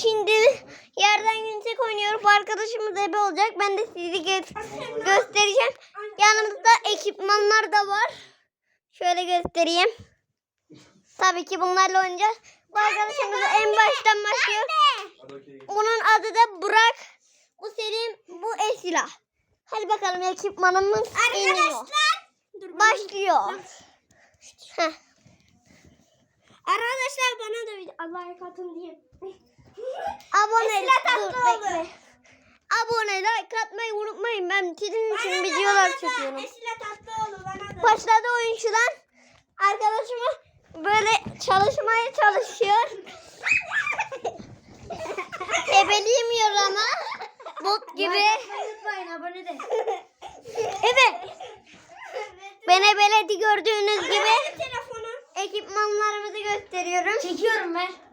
Şimdi yerden yüksek oynuyoruz. Arkadaşımız ebe olacak. Ben de sizi gö- göstereceğim. Yanımızda ekipmanlar da var. Şöyle göstereyim. Tabii ki bunlarla oynayacağız. Bu arkadaşımız en baştan başlıyor. Bunun adı da Burak. Bu Selim, bu Esila. Hadi bakalım ekipmanımız iniyor. Başlıyor. Heh. Arkadaşlar bana da bir Allah'a katın diye. Abone Tatlıoğlu. bekle. Abone like atmayı unutmayın. Ben sizin için videolar çekiyorum. Esila Tatlıoğlu bana da. Başladı oyun şu an. Arkadaşımı böyle çalışmaya çalışıyor. Ebeleyemiyor ama. Bot gibi. Unutmayın abone de. Evet. Ben ebeledi gördüğünüz gibi. Ekipmanlarımızı gösteriyorum. Çekiyorum ben.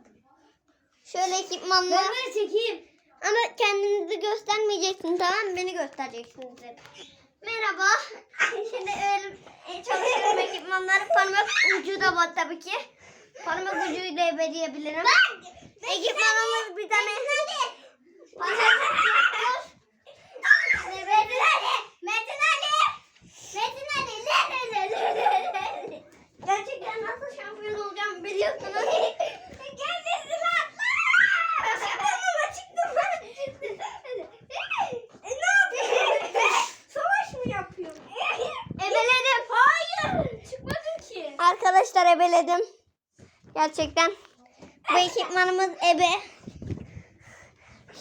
Şöyle ekipmanlar. Ben çekeyim. Ama kendinizi göstermeyeceksin tamam mı? Beni göstereceksiniz hep. Merhaba. Şimdi öyle çalışıyorum ekipmanları. Parmak ucu da var tabii ki. Parmak ucuyla ebeleyebilirim. Ekipmanımız bir tane. Parmak ucu. Evet. Metin Ali. Metin Ali. Gerçekten nasıl şampiyon olacağım biliyorsunuz. Arkadaşlar ebeledim. Gerçekten. Bu ekipmanımız ebe.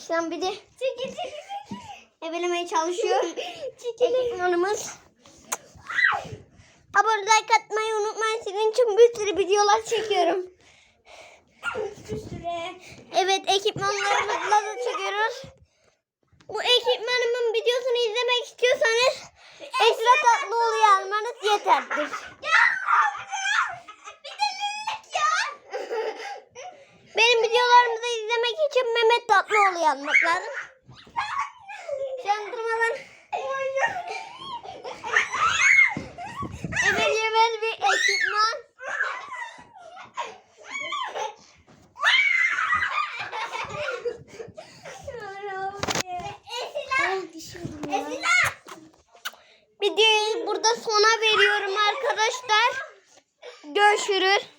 Şu an bir de Çekil çekil çekil. ebelemeye çalışıyor. ekipmanımız. Abone like atmayı unutmayın. Sizin için bir sürü videolar çekiyorum. Bir. Evet ekipmanlarımızla da çekiyoruz. Bu ekipmanımın videosunu izlemek istiyorsanız Esra Tatlıoğlu yazmanız yeterlidir. Yazmak lazım. Çandırmadan ebeleyemez bir ekipman. Videoyu burada sona veriyorum arkadaşlar. Görüşürüz.